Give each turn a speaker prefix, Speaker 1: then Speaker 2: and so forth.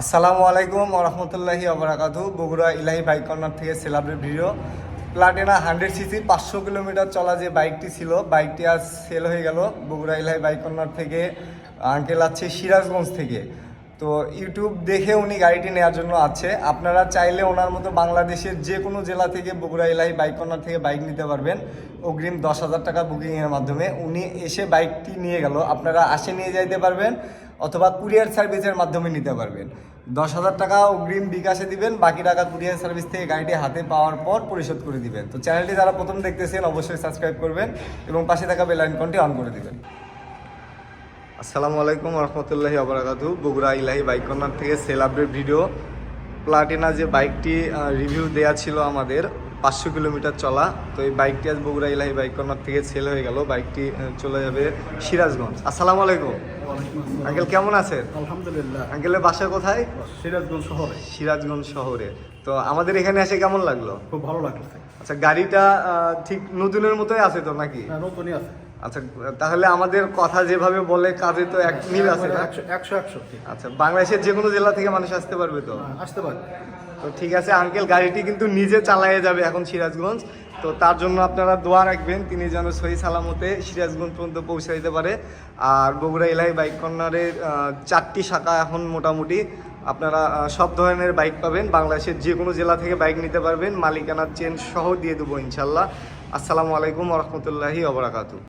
Speaker 1: আসসালামু আলাইকুম রহমতুল্লাহি আবরাকাতু বগুড়া ইলাহি বাইক কর্নার থেকে celebrate video. Platina hundred CC পাঁচশো কিলোমিটার চলা যে বাইকটি ছিল, বাইকটি আজ সেল হয়ে গেল বগুড়া ইলাহি বাইক কর্নার থেকে, আঙ্কেল আছে সিরাজগঞ্জ থেকে। তো ইউটিউব দেখে উনি গাড়িটি নেওয়ার জন্য আছে। আপনারা চাইলে ওনার মতো বাংলাদেশের যে কোনো জেলা থেকে বগুড়া ইলাহি বাইক কর্নার থেকে বাইক নিতে পারবেন। অগ্রিম দশ হাজার টাকা বুকিংয়ের মাধ্যমে উনি এসে বাইকটি নিয়ে গেল। আপনারা আসে নিয়ে যাইতে পারবেন। অথবা কুরিয়ার সার্ভিসের মাধ্যমে নিতে পারবেন। দশ হাজার টাকা অগ্রিম বিকাশে দিবেন, বাকি টাকা কুরিয়ার সার্ভিস থেকে গাড়িটি হাতে পাওয়ার পর পরিশোধ করে দিবেন। তো চ্যানেলটি যারা প্রথম দেখতেছেন, অবশ্যই সাবস্ক্রাইব করবেন এবং পাশে থাকা বেল আইকনটি অন করে দিবেন। আসসালামু আলাইকুম রহমতুল্লাহি আবরাকাতু বগুড়া ইলাহি বাইক কর্নার থেকে সেল আপডেট ভিডিও। প্লাটিনা যে বাইকটি রিভিউ দেয়া ছিল আমাদের, পাঁচশো কিলোমিটার চলা। তো এই বাইকটি আজ বগুড়া ইলাহি বাইক কর্নার থেকে সেল হয়ে গেল। বাইকটি চলে যাবে সিরাজগঞ্জ। আসসালামু আলাইকুম। আঙ্কেল কেমন আছেন?
Speaker 2: আলহামদুলিল্লাহ।
Speaker 1: আঙ্কেলের বাসা কোথায়?
Speaker 2: সিরাজগঞ্জ শহরে।
Speaker 1: সিরাজগঞ্জ শহরে। তো আমাদের এখানে এসে কেমন লাগল?
Speaker 2: খুব ভালো লাগতেছে।
Speaker 1: আচ্ছা গাড়িটা ঠিক নতুনের মতোই আছে তো নাকি?
Speaker 2: হ্যাঁ নতুনই আছে।
Speaker 1: আচ্ছা তাহলে আমাদের কথা যেভাবে বলে কাজে তো এক মিল আছে
Speaker 2: একশো একশো।
Speaker 1: আচ্ছা বাংলাদেশের যে কোনো জেলা থেকে মানুষ আসতে পারবে তো?
Speaker 2: হ্যাঁ, আসতে পারবে।
Speaker 1: তো ঠিক আছে আঙ্কেল গাড়িটি কিন্তু নিজে চালায়ে যাবে এখন সিরাজগঞ্জ। তো তার জন্য আপনারা দোয়া রাখবেন, তিনি যেন সহি সালামতে সিরাজগঞ্জ পর্যন্ত পৌঁছে দিতে পারে। আর বগুড়া এলাই বাইক কর্নারের চারটি শাখা এখন মোটামুটি আপনারা সব ধরনের বাইক পাবেন। বাংলাদেশের যে কোনো জেলা থেকে বাইক নিতে পারবেন। মালিকানার চেন সহ দিয়ে দেবো ইনশাল্লাহ আসসালামু আলাইকুম রহমতুল্লাহি অবরাকাতু